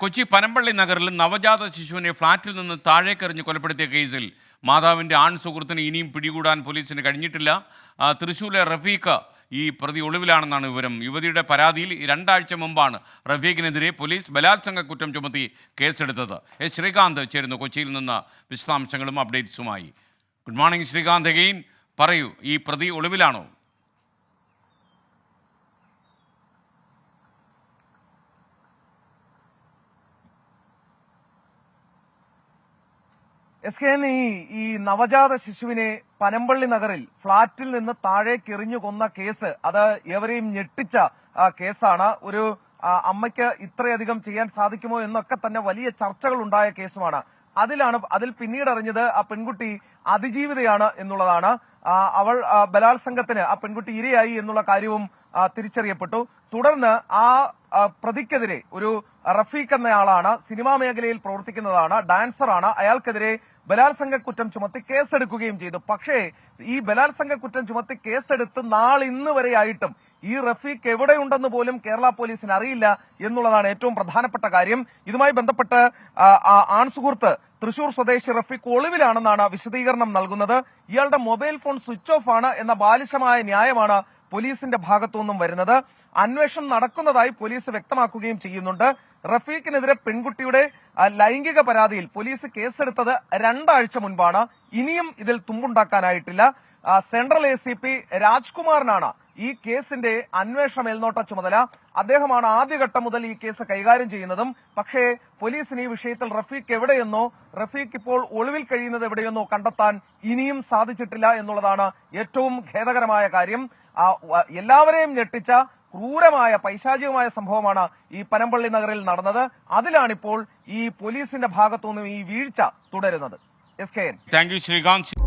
കൊച്ചി പനമ്പള്ളി നഗറിൽ നവജാത ശിശുവിനെ ഫ്ളാറ്റിൽ നിന്ന് താഴേക്കെറിഞ്ഞ് കൊലപ്പെടുത്തിയ കേസിൽ മാതാവിന്റെ ആൺ സുഹൃത്തിന് ഇനിയും പിടികൂടാൻ പോലീസിന് കഴിഞ്ഞിട്ടില്ല. തൃശ്ശൂരിലെ റഫീഖ് ഈ പ്രതി ഒളിവിലാണെന്നാണ് വിവരം. യുവതിയുടെ പരാതിയിൽ രണ്ടാഴ്ച മുമ്പാണ് റഫീഖിനെതിരെ പോലീസ് ബലാത്സംഗ കുറ്റം ചുമത്തി കേസെടുത്തത്. എസ് ശ്രീകാന്ത് ചേരുന്നു കൊച്ചിയിൽ നിന്ന് വിശദാംശങ്ങളും അപ്ഡേറ്റ്സുമായി. ഗുഡ് മോർണിംഗ് ശ്രീകാന്ത് എഗെയിൻ പറയൂ ഈ പ്രതി ഒളിവിലാണോ? എസ് കെ ഈ നവജാത ശിശുവിനെ പനമ്പള്ളി നഗറിൽ ഫ്ളാറ്റിൽ നിന്ന് താഴേക്ക് എറിഞ്ഞു കൊന്ന കേസ് അത് ഏവരെയും ഞെട്ടിച്ച കേസാണ്. ഒരു അമ്മയ്ക്ക് ഇത്രയധികം ചെയ്യാൻ സാധിക്കുമോ എന്നൊക്കെ തന്നെ വലിയ ചർച്ചകൾ ഉണ്ടായ കേസുമാണ്. അതിലാണ് അതിൽ പിന്നീട് അറിഞ്ഞത് ആ പെൺകുട്ടി അതിജീവിതയാണ് എന്നുള്ളതാണ്. അവൾ ബലാത്സംഗത്തിന് ആ പെൺകുട്ടി ഇരയായി എന്നുള്ള കാര്യവും തിരിച്ചറിയപ്പെട്ടു. തുടർന്ന് ആ, പ്രതിക്കെതിരെ ഒരു റഫീഖ് എന്നയാളാണ് സിനിമാ മേഖലയിൽ പ്രവർത്തിക്കുന്നതാണ് ഡാൻസറാണ്. അയാൾക്കെതിരെ ബലാത്സംഗ കുറ്റം ചുമത്തി കേസെടുക്കുകയും ചെയ്തു. പക്ഷേ ഈ ബലാത്സംഗ കുറ്റം ചുമത്തി കേസെടുത്ത് നാളിന്ന് വരെയായിട്ടും ഈ റഫീഖ് എവിടെയുണ്ടെന്ന് പോലും കേരള പോലീസിന് അറിയില്ല എന്നുള്ളതാണ് ഏറ്റവും പ്രധാനപ്പെട്ട കാര്യം. ഇതുമായി ബന്ധപ്പെട്ട് ആൺസുഹൃത്ത് തൃശൂർ സ്വദേശി റഫീഖ് ഒളിവിലാണെന്നാണ് വിശദീകരണം നൽകുന്നത്. ഇയാളുടെ മൊബൈൽ ഫോൺ സ്വിച്ച് ഓഫ് ആണ് എന്ന ബാലിശമായ ന്യായമാണ് പോലീസിന്റെ ഭാഗത്തുനിന്നും വരുന്നത്. അന്വേഷണം നടക്കുന്നതായി പോലീസ് വ്യക്തമാക്കുകയും ചെയ്യുന്നുണ്ട്. റഫീഖിനെതിരെ പെൺകുട്ടിയുടെ ലൈംഗിക പരാതിയിൽ പോലീസ് കേസെടുത്തത് രണ്ടാഴ്ച മുൻപാണ്. ഇനിയും ഇതിൽ തുമ്പുണ്ടാക്കാനായിട്ടില്ല. സെൻട്രൽ എ സി പി രാജ്കുമാറിനാണ് ഈ കേസിന്റെ അന്വേഷണ മേൽനോട്ട ചുമതല അദ്ദേഹമാണ് ആദ്യഘട്ടം മുതൽ ഈ കേസ് കൈകാര്യം ചെയ്യുന്നതും. പക്ഷേ പോലീസിന് ഈ വിഷയത്തിൽ റഫീഖ് എവിടെയെന്നോ റഫീഖ് ഇപ്പോൾ ഒളിവിൽ കഴിയുന്നത് എവിടെയെന്നോ കണ്ടെത്താൻ ഇനിയും സാധിച്ചിട്ടില്ല എന്നുള്ളതാണ് ഏറ്റവും ഖേദകരമായ കാര്യം. എല്ലാവരെയും ഞെട്ടിച്ച ക്രൂരമായ പൈശാചികമായ സംഭവമാണ് ഈ പനമ്പള്ളി നഗറിൽ നടന്നത്. അതിലാണിപ്പോൾ ഈ പോലീസിന്റെ ഭാഗത്തുനിന്നും ഈ വീഴ്ച തുടരുന്നത്. S K N. Thank you Srikanth.